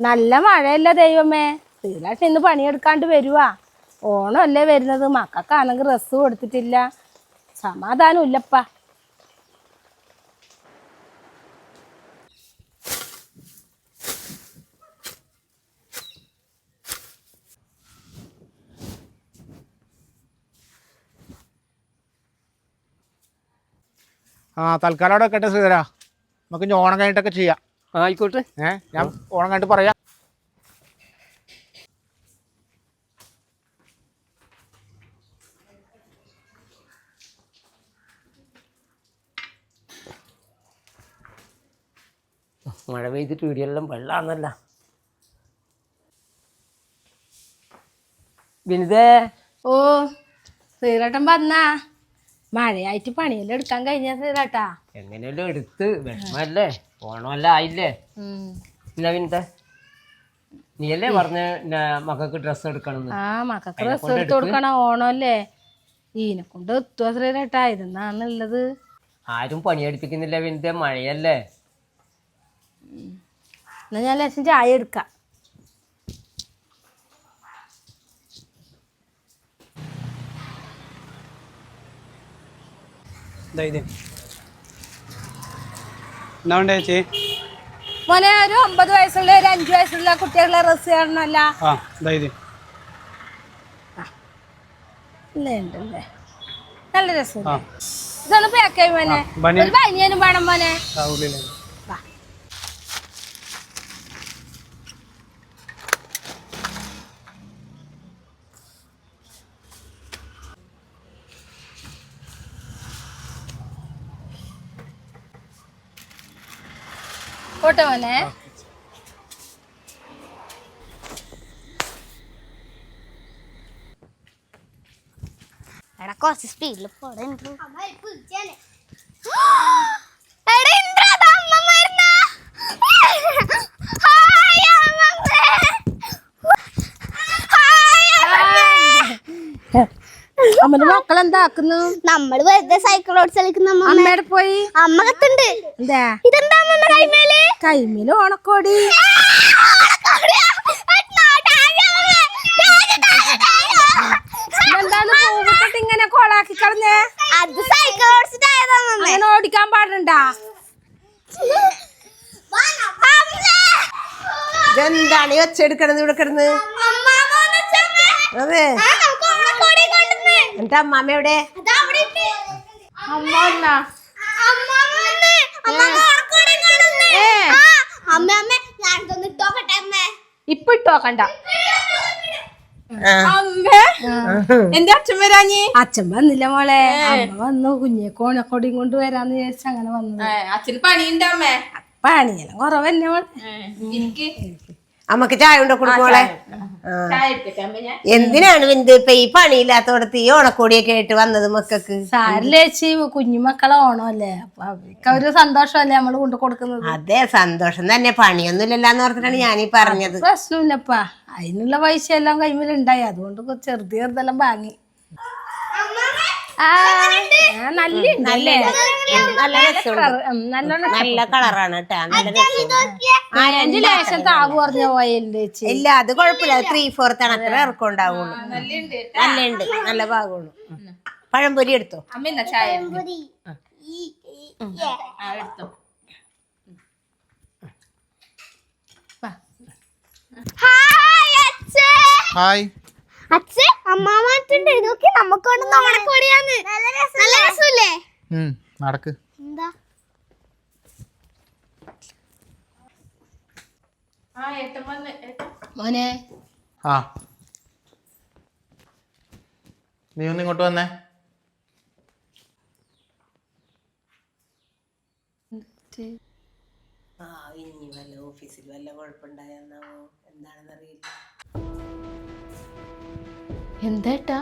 നല്ല മഴയല്ല ദൈവമേ? ശ്രീലാക്ഷൻ ഇന്ന് പണിയെടുക്കാണ്ട് വരുവാ. ഓണമല്ലേ വരുന്നത്. മക്കൾക്കാണെങ്കിൽ ഡ്രസ്സ് കൊടുത്തിട്ടില്ല. സമാധാനം ഇല്ലപ്പാ. ആ തൽക്കാലം അവിടെ വെക്കട്ടെ ശ്രീധര. നമുക്ക് ഇനി ഓണം കഴിഞ്ഞിട്ടൊക്കെ ചെയ്യാം. ആയിക്കോട്ടെ. ഏഹ് ഞാൻ ഓണം കഴിഞ്ഞിട്ട് പറയാം. മഴ പെയ്തിട്ട് വീടിയെല്ലാം വെള്ളമാണെന്നല്ല വിനിതേ ഓ സീറട്ടൻ വന്നാ. മഴയായിട്ട് പണിയെല്ലാം എടുക്കാൻ കഴിഞ്ഞ ശ്രീലേട്ടാ എങ്ങനെയല്ലോ എടുത്ത് വിഷമല്ലേ? ഓണമെല്ലാം ആയില്ലേ? ഇല്ല വിനിത നീയല്ലേ പറഞ്ഞ മക്കൾക്ക് ഡ്രസ് എടുക്കണം ആ മക്കൾക്ക് ഡ്രസ് എടുത്തു കൊടുക്കണം ഓണമല്ലേ? ഈനെ കൊണ്ട് എത്തുക ശ്രീലേട്ടാ ഇതെന്നാണുള്ളത് ആരും പണിയെടുപ്പിക്കുന്നില്ല വിനിത മഴയല്ലേ? എന്നാ ഞാൻ ലേശം ചായ എടുക്കാം. മോനെ ഒരു ഒമ്പത് വയസ്സുള്ള ഒരു അഞ്ചു വയസ്സുള്ള കുട്ടികളുടെ ഡ്രസ് കാണണമല്ല? നല്ല രസം ഇതാണ് ഇതൊന്ന് പാക്ക് ആയി മോനെ. ഒരു ബനിയനും വേണം മോനെ. ആ ഉള്ളിലാണ് വാ. പോട്ടെ മോനെ അമ്മന്റെ മക്കൾ എന്താക്കുന്നു നമ്മൾ വെറുതെ സൈക്കിൾ ഓടിച്ച് കളിക്കുന്ന അമ്മ അമ്മയുടെ പോയി? അമ്മ കത്തുണ്ട് എന്താ? ഇതെന്താ അമ്മ കൈമേൽ? കൈമേൽ ഓണക്കോടി. ഇങ്ങനെ കൊളാക്കി കളഞ്ഞേ? അത് സൈക്കിൾ ഓടിച്ചിട്ടായതാണ് ഓടിക്കാൻ പാടുണ്ടാ? ഇതെന്താണ് ഈ ഒച്ചെടുക്കണത് ഇവിടെ കിടന്ന്? അതെ എന്റെ അമ്മാമ്മ എവിടെ അമ്മ വന്നാ അമ്മ അമ്മ ഞാൻ ഇതൊന്ന് ഇട്ടോക്കട്ടെ എവിടെ ഇപ്പൊ ഇട്ടോക്കണ്ട എന്റെ അച്ഛൻ വരാഞ്ഞി? അച്ഛൻ വന്നില്ല മോളെ. അമ്മ വന്നു. കുഞ്ഞെ കോണക്കൊടിയും കൊണ്ട് വരാന്ന് വിചാരിച്ച അങ്ങനെ വന്നു. അച്ഛന് പണിയുണ്ടാമേ പണിയെല്ലാം കുറവന്നെ മോളെ. അമ്മയ്ക്ക് ചായ ഉണ്ടോ കൊടുക്കോളെ എന്തിനാണ് ബിന്ദു ഇപ്പൊ ഈ പണിയില്ലാത്തോടത്ത് ഈ ഓണക്കോടിയൊക്കെ ആയിട്ട് വന്നത് മക്കൾക്ക്? സാരിലേച്ചി കുഞ്ഞുമക്കളെ ഓണമല്ലേ? അപ്പൊ അവർക്ക് ഒരു സന്തോഷമല്ലേ നമ്മൾ കൊണ്ടു കൊടുക്കുന്നത്? അതെ സന്തോഷം തന്നെ. പണിയൊന്നും ഇല്ലല്ലാന്ന് ഓർത്തിട്ടാണ് ഞാനീ പറഞ്ഞത്. പ്രശ്നമില്ലപ്പാ. അതിനുള്ള പൈസ എല്ലാം കൈമിലുണ്ടായി. അതുകൊണ്ട് കൊ- ചെറുത് ചെറുതെല്ലാം വാങ്ങി. നല്ല? നല്ല നല്ല കളറാണ് ലേശം താവ് കുറഞ്ഞ പോയല്ലേ ഇല്ല അത് കുഴപ്പമില്ല. ത്രീ ഫോർത്ത് ആണ്. അത്ര ഇറക്കം ഉണ്ടാവുള്ളൂ. നല്ല ഉണ്ട് നല്ല ഭാഗമുള്ളൂ. പഴംപൊരി എടുത്തോ? ഹായ്. അച്ഛൻ അമ്മാമാറ്റുണ്ട് നോക്കി നമുക്ക് കൊണ്ട് ഓണക്കോടിയാന്ന് നല്ല രസമല്ലേ? നടക്ക്. എന്താ? മോനെ. ആ. നീ ഒന്ന് ഇങ്ങോട്ട് വന്നേ. ആ ഇനി വല്ല ഓഫീസിൽ വല്ല കുഴപ്പമുണ്ടായെന്നാവോ എന്താണെന്നറിയില്ല. എന്താട്ടാ?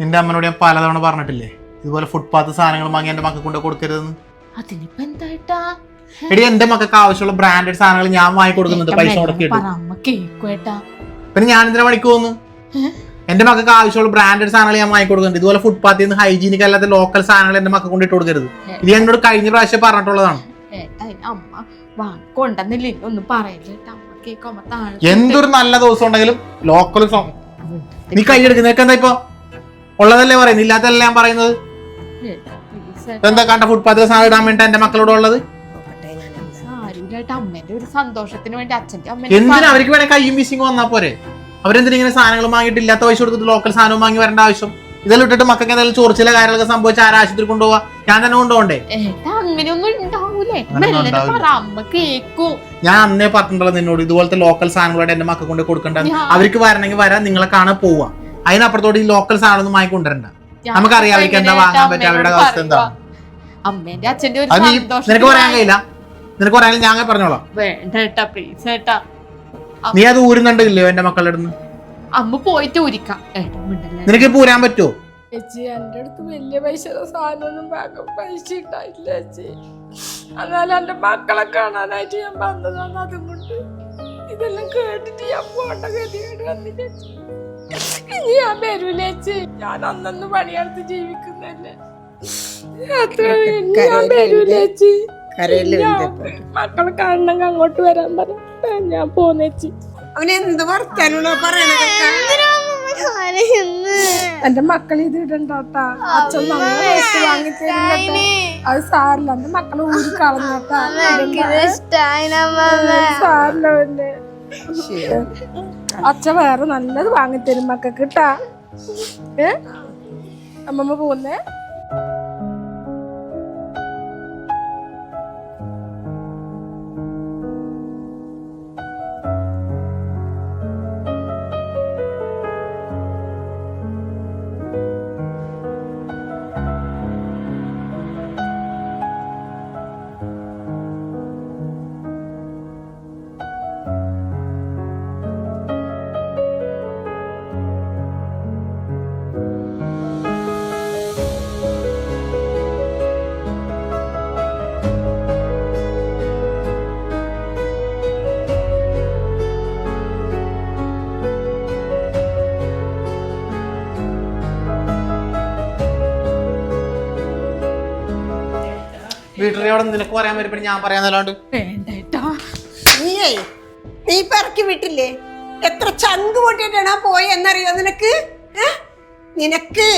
നിന്റെ അമ്മനോട് ഞാൻ പലതവണ പറഞ്ഞിട്ടില്ലേ? ഇതുപോലെ ഫുട്പാത്ത് സാധനങ്ങൾ വാങ്ങി എന്റെ മക്കൾ കൊണ്ട് കൊടുക്കരുതെന്ന്. അതിനിപ്പോ എന്താട്ടാ? എടി എന്റെ മക്കൾക്ക് ആവശ്യമുള്ള ബ്രാൻഡഡ് സാധനങ്ങൾ ഞാൻ വാങ്ങി കൊടുക്കുന്നുണ്ട്. പൈസ മുടക്കിയിട്ട് പിന്നെ ഞാൻ എന്തിനാ പണിക്ക് പോകുന്നു എന്റെ മക്കൾക്ക് ആവശ്യമുള്ള ബ്രാൻഡഡ് സാധനങ്ങൾ ഞാൻ വാങ്ങി കൊടുക്കുന്നുണ്ട്. ഇതുപോലെ ഫുട്പാത്തിൽ നിന്ന് ഹൈജീനിക് അല്ലാത്ത ലോക്കൽ സാധനങ്ങൾ എന്റെ മക്കൾ കൊണ്ട് ഇട്ട് കൊടുക്കരുത്. ഇത് ഞാൻ എന്നോട് കഴിഞ്ഞ പ്രാവശ്യം പറഞ്ഞിട്ടുള്ളതാണ്. അമ്മ വാ കൊണ്ടെന്നില്ല ഒന്നും പറയല്ലേ ട്ടാ. അമ്മ താഴെ എന്തൊരു നല്ല ദിവസം ഉണ്ടെങ്കിലും ലോക്കൽ സോങ് നീ കൈയെടുക്കുന്ന എന്താ ഇപ്പൊ? ഉള്ളതല്ലേ പറയുന്നത്? ഇല്ലാത്തല്ലേ ഞാൻ പറയുന്നത്. എന്താ കണ്ട ഫുട്പാത്തിൽ സാധനം ഇടാൻ വേണ്ടി എന്റെ മക്കളോട് ഉള്ളത്? അമ്മേന്റെ ഒരു സന്തോഷത്തിന് വേണ്ടി അച്ഛന്റെ എന്തിനാ അവർക്ക് വേണേ കൈ വീശിങ് വന്നാ പോരെ? അവരെന്തിനാ ഇങ്ങനെ സാധനങ്ങൾ വാങ്ങിയിട്ട് ഇല്ലാത്ത പൈസ കൊടുത്തിട്ട് ലോക്കൽ സാധനം വാങ്ങി വരേണ്ട ആവശ്യം? ഇതെല്ലാം ഇട്ടിട്ട് മക്കൾക്ക് എന്തെങ്കിലും ചോർച്ചിലെ കാര്യങ്ങളൊക്കെ സംഭവിച്ച ആരാശുപത്രി കൊണ്ടുപോവാ. ഞാൻ തന്നെ കൊണ്ടുപോകണ്ടേ? അങ്ങനെയൊന്നും ഞാൻ അന്നേ പറഞ്ഞിട്ടുള്ളത് നിന്നോട് ഇതുപോലത്തെ ലോക്കൽ സാധനങ്ങളോട് എന്റെ മക്കൾ കൊണ്ട് കൊടുക്കണ്ട. അവർക്ക് വരണമെങ്കിൽ വരാൻ നിങ്ങളെ കാണാൻ പോവാ. അതിനപ്പുറത്തോട് ഈ ലോക്കൽ സാധനം വാങ്ങി കൊണ്ടുവരണ്ട നമുക്ക് നമുക്കറിയാം അവർക്ക് എന്താ വാങ്ങാൻ പറ്റും അവരുടെ അവസ്ഥ എന്താ? അമ്മേന്റെ അച്ഛന്റെ ഒരു നിനക്ക് പറയാൻ കഴിയില്ല. നിനക്ക് പറയാൻ ഞാൻ പറഞ്ഞോളാം. വേണ്ട ഏട്ടാ പ്ലീസ് ഏട്ടാ. നീ അത് ഊരുന്നുണ്ടല്ലോ എന്റെ മക്കളുടെ അടുത്ത്? അമ്മ പോയിട്ട് ഊരിക്കാം. നിനക്ക് ഇപ്പൊ ഊരാൻ പറ്റുമോ ചേച്ചി എന്റെ അടുത്ത് വലിയ പൈസ സാധനമൊന്നും ബാഗ് പൈസ ഉണ്ടായില്ല ചേച്ചി. എന്നാലും എന്റെ മക്കളെ കാണാനായിട്ട് ഞാൻ വന്നതാണ് അതും കൊണ്ട്. ഇതെല്ലാം കേട്ടിട്ട് ഞാൻ പോകേണ്ട ഗതികേട് വന്നു ചേച്ചി. ഇനി ഞാൻ വരൂല ചേച്ചി. ഞാൻ അന്നന്ന് പണിയെടുത്ത് ജീവിക്കുന്നല്ലേ ഞാൻ വരൂല ചേച്ചി. ഞാൻ മക്കളെ കാണണമെങ്കിൽ അങ്ങോട്ട് വരാൻ പറഞ്ഞു ഞാൻ പോന്നേച്ചി അവനെന്ത് വർത്താനോ വർത്താനുള്ള പറയണതൊക്കെ എന്റെ മക്കൾ ഇത് ഇടണ്ടാട്ടാ. അച്ഛൻ നല്ല പൈസ വാങ്ങി തരുന്നട്ടെ അത് സാറില്ല എന്റെ മക്കളെ ഊരി കളഞ്ഞട്ടാ. സാറില്ല അച്ഛൻ വേറെ നല്ലത് വാങ്ങിത്തരും മക്കൾക്ക് കിട്ടാ ഏ? അമ്മമ്മ പോകുന്നേ വീട്ടിലോട് നിനക്ക് പറയാൻ വരുമ്പോൾ ഞാൻ പറയാന്നല്ലാണ്ട്. നീയേ നീ പറക്കി വിട്ടില്ലേ? എത്ര ചങ്ക് പൊട്ടിയിട്ടാണ് പോയി എന്നറിയോ നിനക്ക്? നിനക്ക്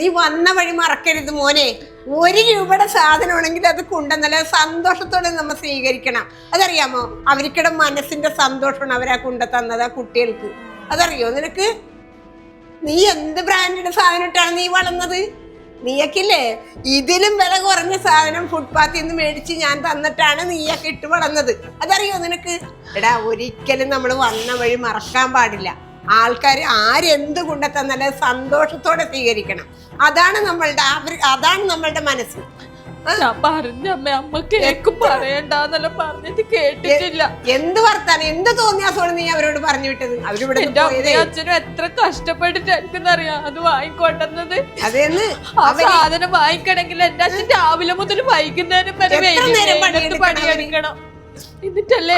നീ വന്ന വഴി മറക്കരുത് മോനെ. ഒരു രൂപയുടെ സാധനമാണെങ്കിൽ അത് കൊണ്ടുവന്നല്ല സന്തോഷത്തോടെ നമ്മൾ സ്വീകരിക്കണം. അതറിയാമോ? അവർക്കിടെ മനസ്സിന്റെ സന്തോഷമാണ് അവരാ കൊണ്ടു തന്നത് ആ കുട്ടികൾക്ക്. അതറിയോ നിനക്ക്? നീ എന്ത് ബ്രാൻഡിന്റെ സാധനം ഇട്ടാണ് നീ വളർന്നത്? നീയൊക്കില്ലേ? ഇതിലും വില കുറഞ്ഞ സാധനം ഫുട്പാത്തിൽ നിന്ന് മേടിച്ച് ഞാൻ തന്നിട്ടാണ് നീയൊക്കെ ഇട്ട് വളർന്നത്. അതറിയോ നിനക്ക്? എടാ ഒരിക്കലും നമ്മൾ വന്ന വഴി മറക്കാൻ പാടില്ല. ആൾക്കാർ ആരെന്ത് കൊണ്ടെത്തന്നാലും തന്നാലും സന്തോഷത്തോടെ സ്വീകരിക്കണം. അതാണ് നമ്മളുടെ അതാണ് നമ്മളുടെ മനസ്സ്. ഞാൻ പറഞ്ഞ അമ്മ അമ്മ കേക്ക് പറയണ്ടെന്നെല്ലാം പറഞ്ഞിട്ട് കേട്ടിട്ടില്ല. എന്ത് വർത്താനം? എന്ത് തോന്നിയാസോണ് നീ അവരോട് പറഞ്ഞു വിട്ടത്? അവരിവിടെ എന്റെ അമ്മയും അച്ഛനും എത്ര കഷ്ടപ്പെട്ടിട്ടായിരിക്കുന്നറിയാം? അത് വാങ്ങിക്കൊണ്ടെന്നത് അതേന്ന് ആ സാധനം വാങ്ങിക്കണമെങ്കിൽ എന്റെ അച്ഛൻ രാവിലെ മുതൽ വൈകുന്നേരം വരെ പണിയെടുക്കണം പണിയെടുക്കണം. എന്നിട്ടല്ലേ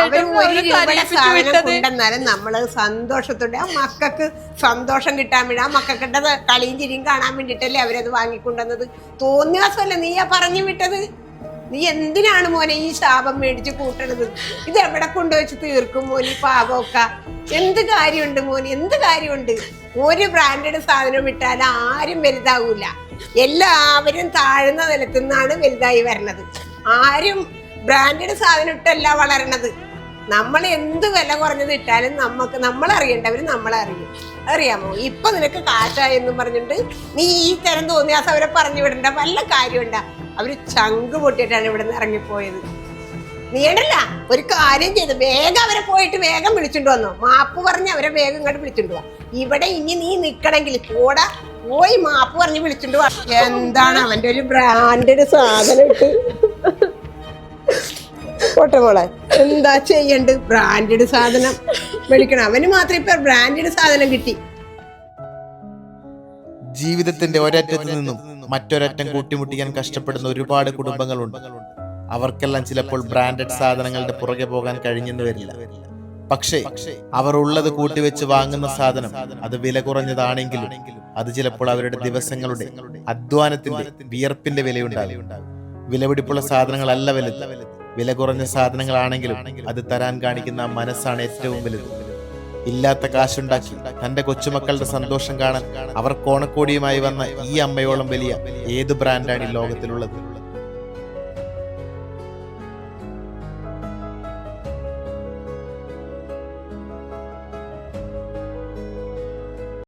നമ്മൾ സന്തോഷത്തോടെ ആ മക്കൾക്ക് സന്തോഷം കിട്ടാൻ വേണ്ടി ആ മക്കൾക്കിട്ടത് കളിയും ചിരിയും കാണാൻ വേണ്ടിട്ടല്ലേ അവരത് വാങ്ങിക്കൊണ്ടുവന്നത്. തോന്നിയാസമല്ല നീയാ പറഞ്ഞു വിട്ടത്? നീ എന്തിനാണ് മോനെ ഈ ശാപം മേടിച്ച് കൂട്ടണത്? ഇത് എവിടെ കൊണ്ടുവച്ച് തീർക്കും മോനെ പാപമൊക്കെ എന്ത് കാര്യമുണ്ട് മോനെ എന്ത് കാര്യമുണ്ട്? ഒരു ബ്രാൻഡഡ് സാധനം ഇട്ടാൽ ആരും വലുതാവൂല. എല്ലാവരും താഴ്ന്ന നിലത്തു നിന്നാണ് വലുതായി വരണത്. ആരും ബ്രാൻഡഡ് സാധനം ഇട്ടല്ല വളരണത്. നമ്മൾ എന്ത് വില കുറഞ്ഞത് ഇട്ടാലും നമുക്ക് നമ്മൾ അറിയേണ്ടവർ നമ്മളെ അറിയും അറിയാമോ ഇപ്പൊ നിനക്ക് കാശായെന്നും പറഞ്ഞിട്ട് നീ ഈ തരം തോന്നിയാസം അവരെ പറഞ്ഞു വിടണ്ട. വല്ല കാര്യമുണ്ട അവർ ചങ്ക് പൊട്ടിയിട്ടാണ് ഇവിടെ നിന്ന് ഇറങ്ങിപ്പോയത്. നീടല്ല ഒരു കാര്യം ചെയ്ത് വേഗം അവരെ പോയിട്ട് വേഗം വിളിച്ചിട്ട് വന്നോ. മാപ്പ് പറഞ്ഞ് അവരെ വേഗം ഇങ്ങോട്ട് വിളിച്ചിട്ട് വാ. ഇവിടെ ഇനി നീ നിക്കണെങ്കിൽ കൂടെ പോയി മാപ്പ് പറഞ്ഞ് വിളിച്ചിട്ട് വാ. എന്താണ് അവന്റെ ഒരു ബ്രാൻഡഡ് സാധനം ഇട്ട്? പോട്ടെ മോളെ. എന്താ ചെയ്യണ്ട് ബ്രാൻഡഡ് സാധനം വിളിക്കണം. അവന് മാത്രം ഇപ്പൊ ബ്രാൻഡഡ് സാധനം കിട്ടി. ജീവിതത്തിന്റെ ഒരറ്റത്ത് നിന്നും മറ്റൊരറ്റം കൂട്ടിമുട്ടിക്കാൻ കഷ്ടപ്പെടുന്ന ഒരുപാട് കുടുംബങ്ങളുണ്ട്. അവർക്കെല്ലാം ചിലപ്പോൾ ബ്രാൻഡഡ് സാധനങ്ങളുടെ പുറകെ പോകാൻ കഴിഞ്ഞെന്ന് വരില്ല. പക്ഷേ അവർ ഉള്ളത് കൂട്ടിവെച്ച് വാങ്ങുന്ന സാധനം അത് വില കുറഞ്ഞതാണെങ്കിലും അത് ചിലപ്പോൾ അവരുടെ ദിവസങ്ങളുടെ അധ്വാനത്തിന്റെ വിയർപ്പിന്റെ വിലയുണ്ടാകും. വിലപിടിപ്പുള്ള സാധനങ്ങളല്ല വലുത്. വില കുറഞ്ഞ സാധനങ്ങളാണെങ്കിലും അത് തരാൻ കാണിക്കുന്ന മനസ്സാണ് ഏറ്റവും വലുത്. ഇല്ലാത്ത കാശുണ്ടാക്കി തന്റെ കൊച്ചുമക്കളുടെ സന്തോഷം കാണാൻ അവർ കോണക്കോടിയുമായി വന്ന ഈ അമ്മയോളം വലിയ ഏത് ബ്രാൻഡാണ് ഈ ലോകത്തിലുള്ളത്?